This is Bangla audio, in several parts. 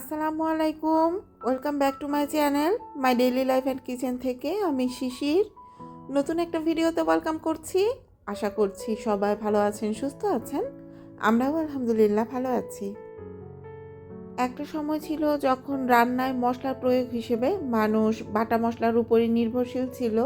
আসসালামু আলাইকুম। Welcome back to my channel my daily life and kitchen থেকে আমি শিশির। নতুন একটা ভিডিওতে ওয়েলকাম করছি। আশা করছি সবাই ভালো আছেন, সুস্থ আছেন। আমরাও আলহামদুলিল্লাহ ভালো আছি। একটা সময় ছিল যখন রান্নায় মশলার প্রয়োগ হিসেবে মানুষ বাটা মশলার উপরই নির্ভরশীল ছিল।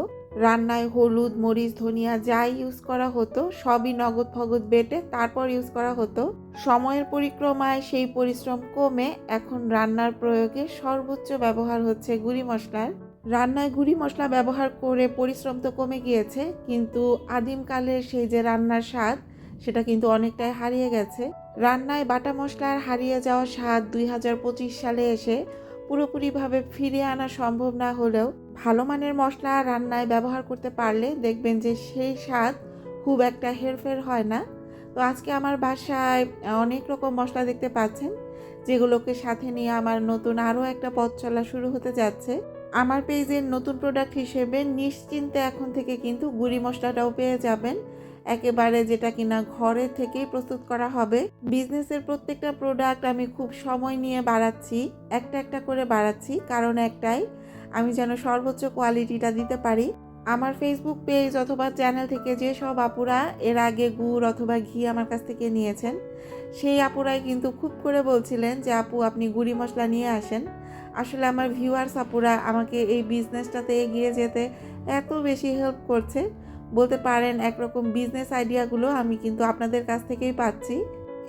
রান্নায় হলুদ, মরিচ, ধনিয়া যাই ইউজ করা হতো, সবই নগদ ফগদ বেটে তারপর ইউজ করা হতো। সময়ের পরিক্রমায় সেই পরিশ্রম কমে এখন রান্নার প্রয়োগে সর্বোচ্চ ব্যবহার হচ্ছে গুঁড়ি মশলার। রান্নায় গুঁড়ি মশলা ব্যবহার করে পরিশ্রম তো কমে গিয়েছে, কিন্তু আদিমকালের সেই যে রান্নার স্বাদ, সেটা কিন্তু অনেকটাই হারিয়ে গেছে। রান্নায় বাটা মশলার হারিয়ে যাওয়া স্বাদ দুই হাজার পঁচিশ সালে এসে পুরোপুরিভাবে ফিরে আনা সম্ভব না হলেও ভালো মানের মশলা রান্নায় ব্যবহার করতে পারলে দেখবেন যে সেই স্বাদ খুব একটা হেরফের হয় না। তো আজকে আমার বাসায় অনেক রকম মশলা দেখতে পাচ্ছেন, যেগুলোকে সাথে নিয়ে আমার নতুন আরও একটা পথ চলা শুরু হতে যাচ্ছে। আমার পেজের নতুন প্রোডাক্ট হিসেবে নিশ্চিন্তে এখন থেকে কিন্তু গুঁড়ি মশলাটাও পেয়ে যাবেন। একেবারে যেটা কিনা ঘরে থেকেই প্রস্তুত করা হবে। বিজনেসের প্রত্যেকটা প্রোডাক্ট আমি খুব সময় নিয়ে বাড়াচ্ছি, একটা একটা করে বাড়াচ্ছি। কারণ একটাই, আমি যেন সর্বোচ্চ কোয়ালিটিটা দিতে পারি। আমার ফেসবুক পেজ অথবা চ্যানেল থেকে যে সব আপুরা এর আগে গুড় অথবা ঘি আমার কাছ থেকে নিয়েছেন, সেই আপুরাই কিন্তু খুব করে বলছিলেন যে, আপু, আপনি গুঁড়ি মশলা নিয়ে আসেন। আসলে আমার ভিউয়ার্স আপুরা আমাকে এই বিজনেসটাতে এগিয়ে যেতে এত বেশি হেল্প করছে। বলতে পারেন একরকম বিজনেস আইডিয়াগুলো আমি কিন্তু আপনাদের কাছ থেকেই পাচ্ছি।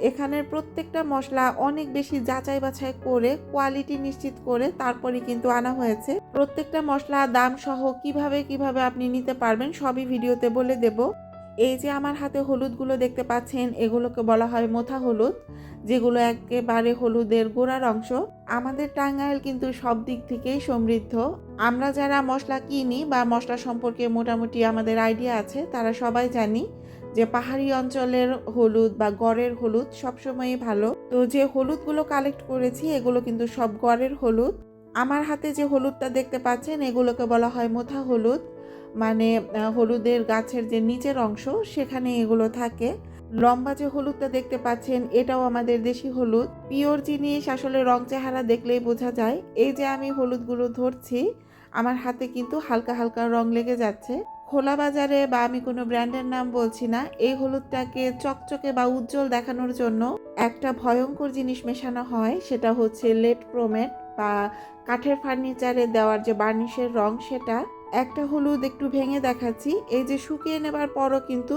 এখানের প্রত্যেকটা মশলা অনেক বেশি যাচাই বাছাই করে কোয়ালিটি নিশ্চিত করে তারপরে কিন্তু আনা হয়েছে। প্রত্যেকটা মশলা দাম সহ কীভাবে কীভাবে আপনি নিতে পারবেন সবই ভিডিওতে বলে দেব। এই যে আমার হাতে হলুদগুলো দেখতে পাচ্ছেন, এগুলোকে বলা হয় মোথা হলুদ, যেগুলো একেবারে হলুদের গোড়ার অংশ। আমাদের টাঙ্গাইল কিন্তু সব দিক থেকেই সমৃদ্ধ। আমরা যারা মশলা কিনি বা মশলা সম্পর্কে মোটামুটি আমাদের আইডিয়া আছে, তারা সবাই জানি যে পাহাড়ি অঞ্চলের হলুদ বা গড়ের হলুদ সবসময়ই ভালো। তো যে হলুদগুলো কালেক্ট করেছি, এগুলো কিন্তু সব গড়ের হলুদ। আমার হাতে যে হলুদটা দেখতে পাচ্ছেন, এগুলোকে বলা হয় মোথা হলুদ। মানে হলুদের গাছের যে নিচের অংশ, সেখানে এগুলো থাকে। লম্বা যে হলুদটা দেখতে পাচ্ছেন, এটাও আমাদের দেশি হলুদ। পিওর জিনিস, আসলে রং চেহারা দেখলেই বোঝা যায়। এই যে আমি হলুদগুলো ধরছি, আমার হাতে কিন্তু হালকা হালকা রং লেগে যাচ্ছে। খোলা বাজারে বা আমি কোনো ব্র্যান্ডের নাম বলছি না, এই হলুদটাকে চকচকে বা উজ্জ্বল দেখানোর জন্য একটা ভয়ঙ্কর জিনিস মেশানো হয়, সেটা হচ্ছে লেট প্রোমেট বা কাঠের ফার্নিচারে দেওয়ার যে বার্নিশের রং, সেটা। একটা হলুদ একটু ভেঙে দেখাচ্ছি। এই যে শুকিয়ে নেবার পরও কিন্তু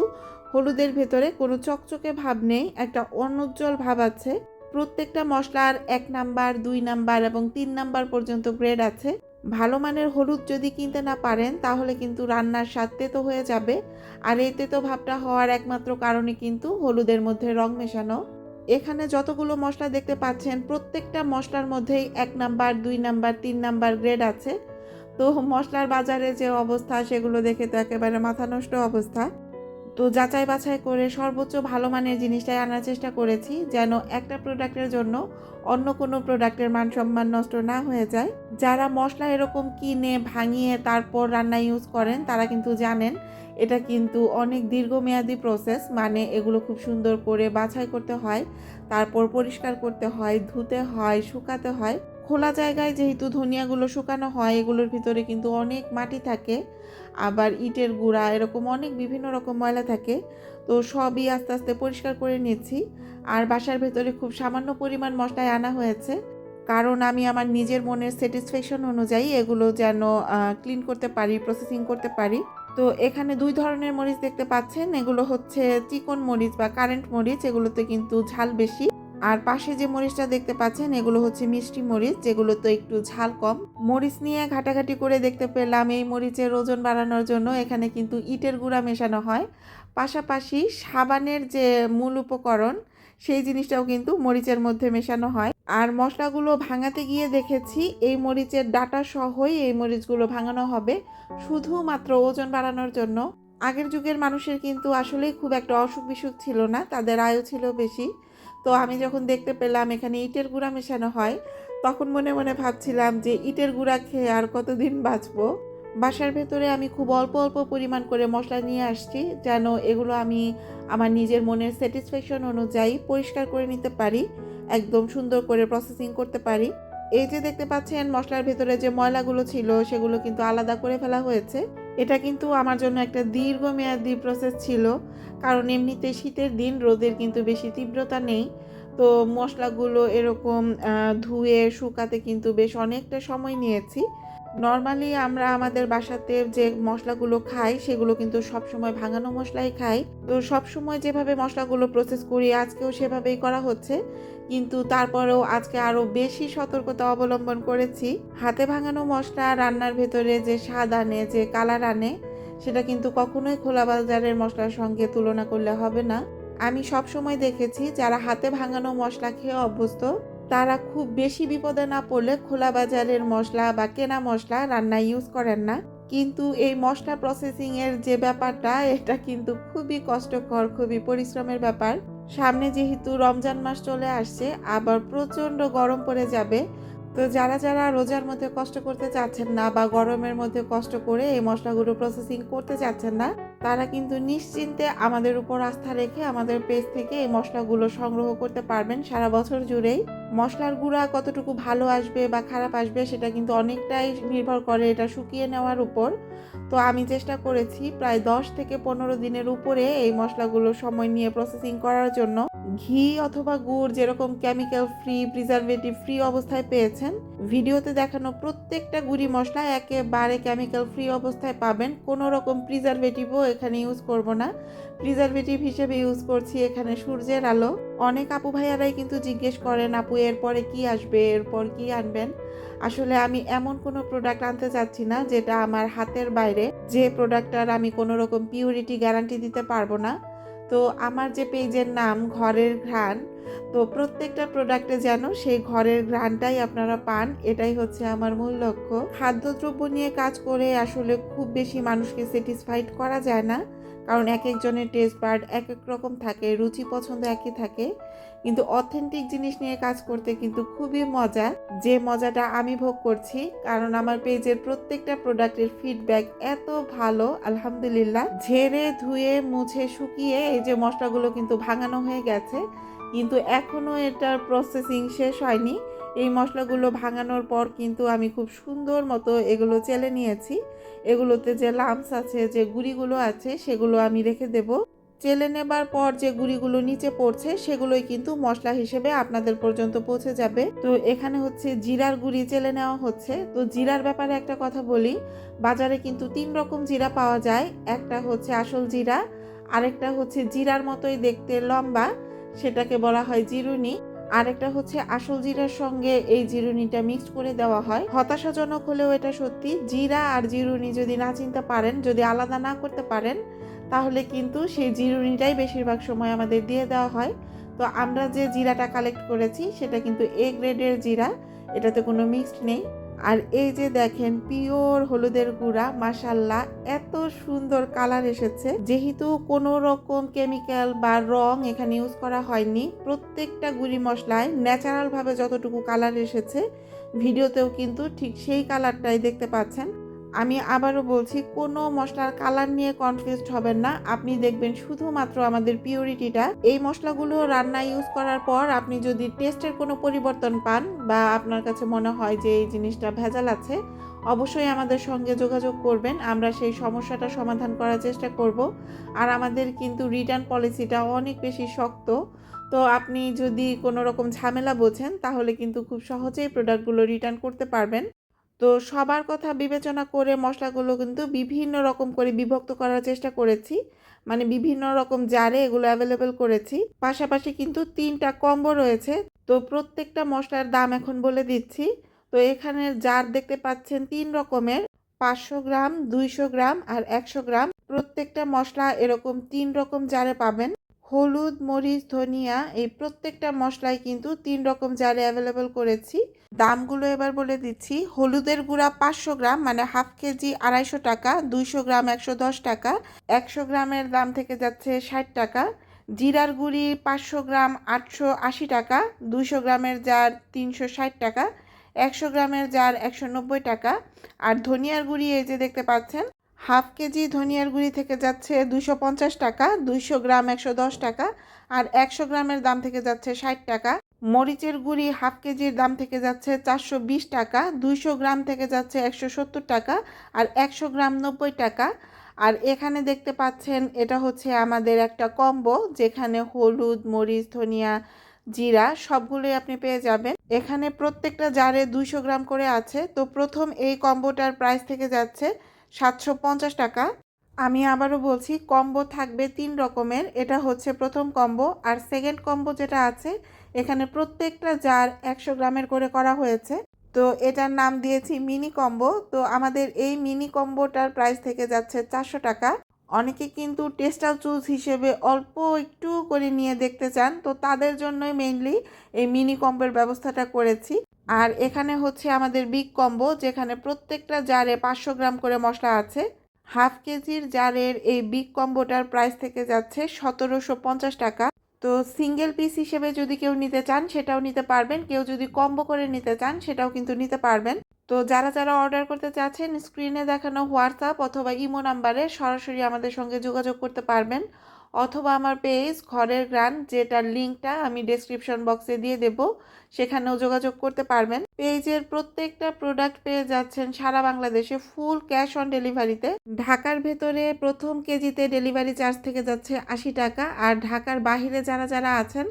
হলুদের ভেতরে কোনো চকচকে ভাব নেই, একটা অনুজ্জ্বল ভাব আছে। প্রত্যেকটা মশলার এক নাম্বার, দুই নাম্বার এবং তিন নাম্বার পর্যন্ত গ্রেড আছে। ভালো মানের হলুদ যদি কিনতে না পারেন, তাহলে কিন্তু রান্নার স্বাদ তেতো হয়ে যাবে। আর এই তেতো ভাবটা হওয়ার একমাত্র কারণে কিন্তু হলুদের মধ্যে রং মেশানো। এখানে যতগুলো মশলা দেখতে পাচ্ছেন, প্রত্যেকটা মশলার মধ্যেই এক নাম্বার, দুই নাম্বার, তিন নাম্বার গ্রেড আছে। তো মশলার বাজারে যে অবস্থা সেগুলো দেখে তো একেবারে মাথা নষ্ট অবস্থা। তো যাচাই বাছাই করে সর্বোচ্চ ভালো মানের জিনিসটাই আনার চেষ্টা করেছি যেন একটা প্রোডাক্টের জন্য অন্য কোনো প্রোডাক্টের মান সম্মান নষ্ট না হয়ে যায়। যারা মশলা এরকম কিনে ভাঙিয়ে তারপর রান্না ইউজ করেন তারা কিন্তু জানেন এটা কিন্তু অনেক দীর্ঘমেয়াদী প্রসেস মানে এগুলো খুব সুন্দর করে বাছাই করতে হয়, তারপর পরিষ্কার করতে হয়, ধুতে হয়, শুকাতে হয়। খোলা জায়গায় যেহেতু ধনিয়াগুলো শুকানো হয়, এগুলোর ভিতরে কিন্তু অনেক মাটি থাকে। আবার ইটের গুঁড়া, এরকম অনেক বিভিন্ন রকম ময়লা থাকে। তো সবই আস্তে আস্তে পরিষ্কার করে নিয়েছি। আর বাসার ভেতরে খুব সামান্য পরিমাণ মশলায় আনা হয়েছে। কারণ আমি আমার নিজের মনের স্যাটিসফ্যাকশন অনুযায়ী এগুলো যেন ক্লিন করতে পারি প্রসেসিং করতে পারি। তো এখানে দুই ধরনের মরিচ দেখতে পাচ্ছেন। এগুলো হচ্ছে চিকন মরিচ বা কারেন্ট মরিচ। এগুলোতে কিন্তু ঝাল বেশি। আর পাশে যে মরিচটা দেখতে পাচ্ছেন, এগুলো হচ্ছে মিষ্টি মরিচ, যেগুলো তো একটু ঝাল কম। মরিচ নিয়ে ঘাটাঘাটি করে দেখতে পেলাম এই মরিচের ওজন বাড়ানোর জন্য। এখানে কিন্তু ইটের গুঁড়া মেশানো হয়। পাশাপাশি সাবানের যে মূল উপকরণ, সেই জিনিসটাও কিন্তু মরিচের মধ্যে মেশানো হয়। আর মশলাগুলো ভাঙাতে গিয়ে দেখেছি, এই মরিচের ডাটা সহই এই মরিচগুলো ভাঙানো হবে শুধুমাত্র ওজন বাড়ানোর জন্য। আগের যুগের মানুষের কিন্তু আসলেই খুব একটা অসুখ বিসুখ ছিল না, তাদের আয়ু ছিল বেশি। তো আমি যখন দেখতে পেলাম এখানে ইটের গুঁড়া মেশানো হয়, তখন মনে মনে ভাবছিলাম যে ইটের গুঁড়া খেয়ে আর কতদিন বাঁচবো? বাসার ভেতরে আমি খুব অল্প অল্প পরিমাণ করে মশলা নিয়ে আসছি যেন এগুলো আমি আমার নিজের মনের স্যাটিসফ্যাকশন অনুযায়ী পরিষ্কার করে নিতে পারি, একদম সুন্দর করে প্রসেসিং করতে পারি। এই যে দেখতে পাচ্ছেন, মশলার ভেতরে যে ময়লাগুলো ছিল, সেগুলো কিন্তু আলাদা করে ফেলা হয়েছে। এটা কিন্তু আমার জন্য একটা দীর্ঘমেয়াদী প্রসেস ছিল, কারণ এমনিতে শীতের দিন রোদের কিন্তু বেশি তীব্রতা নেই। তো মশলাগুলো এরকম ধুয়ে শুকাতে কিন্তু বেশ অনেকটা সময় নিয়েছি। নর্মালি আমরা আমাদের বাসাতে যে মশলাগুলো খাই, সেগুলো কিন্তু সবসময় ভাঙানো মশলাই খাই। তো সবসময় যেভাবে মশলাগুলো প্রসেস করি, আজকেও সেভাবেই করা হচ্ছে। কিন্তু তারপরেও আজকে আরও বেশি সতর্কতা অবলম্বন করেছি। হাতে ভাঙানো মশলা, রান্নার ভেতরে যে স্বাদ আনে, যে কালার আনে, সেটা কিন্তু কখনোই খোলা বাজারের মশলার সঙ্গে তুলনা করলে হবে না। আমি সব সময় দেখেছি, যারা হাতে ভাঙানো মশলা খেয়ে অভ্যস্ত তারা খুব বেশি বিপদে না পড়লে খোলা বাজারের মশলা বা কেনা মশলা রান্নায় ইউজ করেন না। কিন্তু এই মশলা প্রসেসিং এর যে ব্যাপারটা, এটা কিন্তু খুবই কষ্টকর, খুবই পরিশ্রমের ব্যাপার। সামনে যেহেতু রমজান মাস চলে আসছে, আবার প্রচণ্ড গরম পড়ে যাবে। তো যারা যারা রোজার মধ্যে কষ্ট করতে চাচ্ছেন না বা গরমের মধ্যে কষ্ট করে এই মশলাগুলো প্রসেসিং করতে চাচ্ছেন না, তারা কিন্তু নিশ্চিন্তে আমাদের উপর আস্থা রেখে আমাদের পেজ থেকে এই মশলাগুলো সংগ্রহ করতে পারবেন সারা বছর জুড়েই। মশলার গুঁড়া কতটুকু ভালো আসবে বা খারাপ আসবে সেটা কিন্তু অনেকটাই নির্ভর করে এটা শুকিয়ে নেওয়ার উপর। তো আমি চেষ্টা করেছি প্রায় দশ থেকে পনেরো দিনের উপরে এই মশলাগুলো সময় নিয়ে প্রসেসিং করার জন্য। ঘি অথবা গুড় যেরকম কেমিক্যাল ফ্রি প্রিজারভেটিভ ফ্রি অবস্থায় পেয়েছেন। ভিডিওতে দেখানো প্রত্যেকটা গুড়ি মশলা একেবারে কেমিক্যাল ফ্রি অবস্থায় পাবেন। কোনো রকম প্রিজারভেটিভও এখানে ইউজ করব না। প্রিজারভেটিভ হিসেবে ইউজ করছি এখানে সূর্যের আলো। অনেক আপু ভাইয়ারাই কিন্তু জিজ্ঞেস করেন, আপু, এরপরে কি আসবে? এরপর কি আনবেন? আসলে আমি এমন কোনো প্রোডাক্ট আনতে চাচ্ছি না যেটা আমার হাতের বাইরে যে প্রোডাক্টটার আমি কোনো রকম পিউরিটি গ্যারান্টি দিতে পারব না। তো আমার যে পেজের নাম ঘরের ঘ্রাণ, তো প্রত্যেকটা প্রোডাক্টে যেন সেই ঘরের ঘ্রাণটাই আপনারা পান, এটাই হচ্ছে আমার মূল লক্ষ্য। খাদ্যদ্রব্য নিয়ে কাজ করে আসলে খুব বেশি মানুষকে স্যাটিসফাইড করা যায় না। কারণ এক একজনের টেস্ট বার্ড এক এক রকম থাকে, রুচি পছন্দ একই থাকে। কিন্তু অথেন্টিক জিনিস নিয়ে কাজ করতে কিন্তু খুবই মজা। যে মজাটা আমি ভোগ করছি, কারণ আমার পেজের প্রত্যেকটা প্রোডাক্টের ফিডব্যাক এত ভালো, আলহামদুলিল্লাহ। ঝেড়ে, ধুয়ে, মুছে, শুকিয়ে এই যে মশলাগুলো কিন্তু ভাঙানো হয়ে গেছে, কিন্তু এখনও এটার প্রসেসিং শেষ হয়নি। এই মশলাগুলো ভাঙানোর পর কিন্তু আমি খুব সুন্দর মতো এগুলো চেলে নিয়েছি। এগুলোতে যে লামস আছে, যে গুড়িগুলো আছে, সেগুলো আমি রেখে দেব। চেলে নেবার পর যে গুড়িগুলো নিচে পড়ছে, সেগুলোই কিন্তু মশলা হিসেবে আপনাদের পর্যন্ত পৌঁছে যাবে। তো এখানে হচ্ছে জিরার গুঁড়ি চেলে নেওয়া হচ্ছে। তো জিরার ব্যাপারে একটা কথা বলি, বাজারে কিন্তু তিন রকম জিরা পাওয়া যায়। একটা হচ্ছে আসল জিরা, আরেকটা হচ্ছে জিরার মতোই দেখতে লম্বা, সেটাকে বলা হয় জিরুনি। আরেকটা হচ্ছে আসল জিরার সঙ্গে এই জিরুনিটা মিক্স করে দেওয়া হয়। হতাশাজনক হলেও এটা সত্যি। জিরা আর জিরুনি যদি না চিনতে পারেন, যদি আলাদা না করতে পারেন, তাহলে কিন্তু সেই জিরুনিটাই বেশিরভাগ সময় আমাদের দিয়ে দেওয়া হয়। তো আমরা যে জিরাটা কালেক্ট করেছি, সেটা কিন্তু এ গ্রেডের জিরা। এটাতে কোনো মিক্সড নেই। আর এই যে দেখেন, পিওর হলুদের গুঁড়া মাসাল্লাহ এত সুন্দর কালার এসেছে। যেহেতু কোনো রকম কেমিক্যাল বা রং এখানে ইউজ করা হয়নি, প্রত্যেকটা গুঁড়ি মশলায় ন্যাচারালভাবে যতটুকু কালার এসেছে, ভিডিওতেও কিন্তু ঠিক সেই কালারটাই দেখতে পাচ্ছেন। আমি আবারও বলছি, কোনো মশলার কালার নিয়ে কনফিউজড হবেন না। আপনি দেখবেন শুধুমাত্র আমাদের পিওরিটিটা এই মশলাগুলো রান্না ইউজ করার পর আপনি যদি টেস্টের কোনো পরিবর্তন পান বা আপনার কাছে মনে হয় যে এই জিনিসটা ভেজাল আছে, অবশ্যই আমাদের সঙ্গে যোগাযোগ করবেন। আমরা সেই সমস্যাটা সমাধান করার চেষ্টা করব। আর আমাদের কিন্তু রিটার্ন পলিসিটা অনেক বেশি শক্ত। তো আপনি যদি কোনো রকম ঝামেলা বোঝেন, তাহলে কিন্তু খুব সহজেই প্রোডাক্টগুলো রিটার্ন করতে পারবেন। তো সবার কথা বিবেচনা করে মশলাগুলো কিন্তু বিভিন্ন রকম করে বিভক্ত করার চেষ্টা করেছি। মানে বিভিন্ন রকম জারে এগুলো অ্যাভেলেবেল করেছি। পাশাপাশি কিন্তু তিনটা কম্বো রয়েছে। তো প্রত্যেকটা মশলার দাম এখন বলে দিচ্ছি। তো এখানে জার দেখতে পাচ্ছেন তিন রকমের। পাঁচশো গ্রাম, দুইশো গ্রাম আর একশো গ্রাম। প্রত্যেকটা মশলা এরকম তিন রকম জারে পাবেন। হলুদ, মরিচ, ধনিয়া এই প্রত্যেকটা মশলাই কিন্তু তিন রকম জারে অ্যাভেলেবেল করেছি। দামগুলো এবার বলে দিচ্ছি। হলুদের গুঁড়া পাঁচশো গ্রাম মানে হাফ কেজি আড়াইশো টাকা, দুইশো গ্রাম একশো দশ টাকা, একশো গ্রামের দাম থেকে যাচ্ছে ষাট টাকা, জিরার গুঁড়ি পাঁচশো গ্রাম আটশো আশি টাকা, দুইশো গ্রামের জার তিনশো ষাট টাকা, একশো গ্রামের জার একশো নব্বই টাকা, আর ধনিয়ার গুঁড়ি এই যে দেখতে পাচ্ছেন হাফ কেজি ধনিয়ার গুঁড়ি থেকে যাচ্ছে দুশো পঞ্চাশ টাকা, দুইশো গ্রাম একশো দশ টাকা আর একশো গ্রামের দাম থেকে যাচ্ছে ষাট টাকা। মরিচের গুঁড়ি হাফ কেজির দাম থেকে যাচ্ছে চারশো বিশ টাকা, দুইশো গ্রাম থেকে যাচ্ছে একশো সত্তর টাকা আর একশো গ্রাম নব্বই টাকা। আর এখানে দেখতে পাচ্ছেন এটা হচ্ছে আমাদের একটা কম্বো যেখানে হলুদ, মরিচ, ধনিয়া, জিরা সবগুলোই আপনি পেয়ে যাবেন। এখানে প্রত্যেকটা জারে দুইশো গ্রাম করে আছে। তো প্রথম এই কম্বোটার প্রাইস থেকে যাচ্ছে সাতশো পঞ্চাশ টাকা। আমি আবারও বলছি, কম্বো থাকবে তিন রকমের। এটা হচ্ছে প্রথম কম্বো আর সেকেন্ড কম্বো যেটা আছে, এখানে প্রত্যেকটা জার একশো গ্রামের করে করা হয়েছে। তো এটার নাম দিয়েছি মিনি কম্বো। তো আমাদের এই মিনি কম্বোটার প্রাইস থেকে যাচ্ছে চারশো টাকা। অনেকে কিন্তু টেস্টাল চুজ হিসেবে অল্প একটু করে নিয়ে দেখতে চান। তো তাদের জন্যই মেইনলি এই মিনি কম্বোর ব্যবস্থাটা করেছি। আর এখানে হচ্ছে আমাদের বিগ কম্বো, যেখানে প্রত্যেকটা জারে পাঁচশো গ্রাম করে মশলা আছে। হাফ কেজির জারের এই বিগ কম্বোটার প্রাইস থেকে যাচ্ছে সতেরোশো পঞ্চাশ টাকা। তো সিঙ্গেল পিস হিসেবে যদি কেউ নিতে চান, সেটাও নিতে পারবেন। কেউ যদি কম্বো করে নিতে চান, সেটাও কিন্তু নিতে পারবেন। তো যারা যারা অর্ডার করতে চাচ্ছেন, স্ক্রিনে দেখানো হোয়াটসঅ্যাপ অথবা ইমো নাম্বারে সরাসরি আমাদের সঙ্গে যোগাযোগ করতে পারবেন। অথবা আমার পেজ, ঘরের গ্রান, যেটার লিঙ্কটা আমি ডেসক্রিপশন বক্সে দিয়ে দেব, সেখানেও যোগাযোগ করতে পারবেন। পেজের প্রত্যেকটা প্রোডাক্ট পেয়ে যাচ্ছেন সারা বাংলাদেশে ফুল ক্যাশ অন ডেলিভারিতে ঢাকার ভেতরে প্রথম কেজিতে ডেলিভারি চার্জ থেকে যাচ্ছে আশি টাকা, আর ঢাকার বাহিরে যারা যারা আছেন,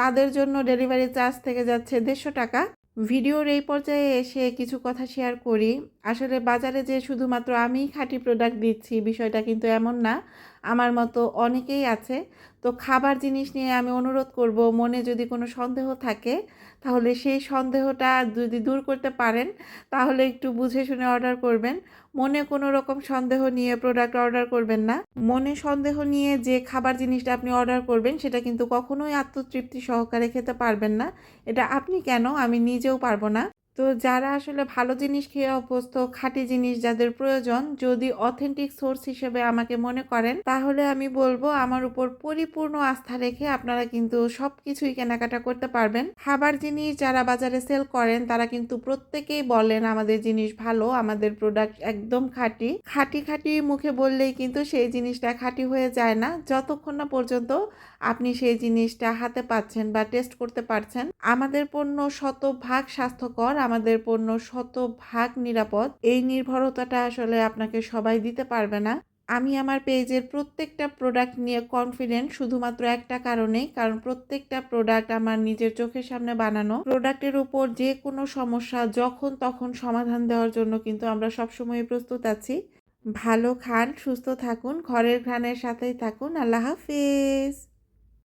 তাদের জন্য ডেলিভারি চার্জ থেকে যাচ্ছে দেড়শো টাকা। ভিডিওর এই পর্যায়ে এসে কিছু কথা শেয়ার করি। আসলে বাজারে যে শুধুমাত্র আমি খাঁটি প্রোডাক্ট দিচ্ছি বিষয়টা কিন্তু এমন না। আমার মতো অনেকেই আছে। তো খাবার জিনিস নিয়ে আমি অনুরোধ করব, মনে যদি কোনো সন্দেহ থাকে, তাহলে সেই সন্দেহটা যদি দূর করতে পারেন, তাহলে একটু বুঝে শুনে অর্ডার করবেন। মনে কোনো রকম সন্দেহ নিয়ে প্রোডাক্ট অর্ডার করবেন না। মনে সন্দেহ নিয়ে যে খাবার জিনিসটা আপনি অর্ডার করবেন, সেটা কিন্তু কখনোই আত্মতৃপ্তি সহকারে খেতে পারবেন না। এটা আপনি কেন? আমি নিজেও পারব না। তো যারা আসলে ভালো জিনিস খেয়ে অভ্যস্ত, খাঁটি জিনিস যাদের প্রয়োজন, যদি অথেন্টিক সোর্স হিসেবে আমাকে মনে করেন, তাহলে আমি বলব আমার উপর পরিপূর্ণ আস্থা রেখে আপনারা কিন্তু সব কিছুই কেনাকাটা করতে পারবেন। খাবার জিনিস যারা বাজারে সেল করেন, তারা কিন্তু প্রত্যেকেই বলেন আমাদের জিনিস ভালো, আমাদের প্রোডাক্ট একদম খাঁটি। খাঁটি খাঁটি মুখে বললেই কিন্তু সেই জিনিসটা খাঁটি হয়ে যায় না। যতক্ষণ না পর্যন্ত আপনি সেই জিনিসটা হাতে পাচ্ছেন বা টেস্ট করতে পারছেন। আমাদের পণ্য শতভাগ স্বাস্থ্যকর, আমাদের পণ্য শতভাগ নিরাপদ। এই নির্ভরতাটা আসলে আপনাকে সবাই দিতে পারবে না। আমি আমার পেজের প্রত্যেকটা প্রোডাক্ট নিয়ে কনফিডেন্ট শুধুমাত্র একটা কারণেই, কারণ প্রত্যেকটা প্রোডাক্ট আমার নিজের চোখের সামনে বানানো। প্রোডাক্টের উপর যে কোনো সমস্যা যখন তখন সমাধান দেওয়ার জন্য কিন্তু আমরা সবসময় প্রস্তুত আছি। ভালো খান, সুস্থ থাকুন, ঘরের ঘ্রাণের সাথেই থাকুন। আল্লাহ হাফিজ।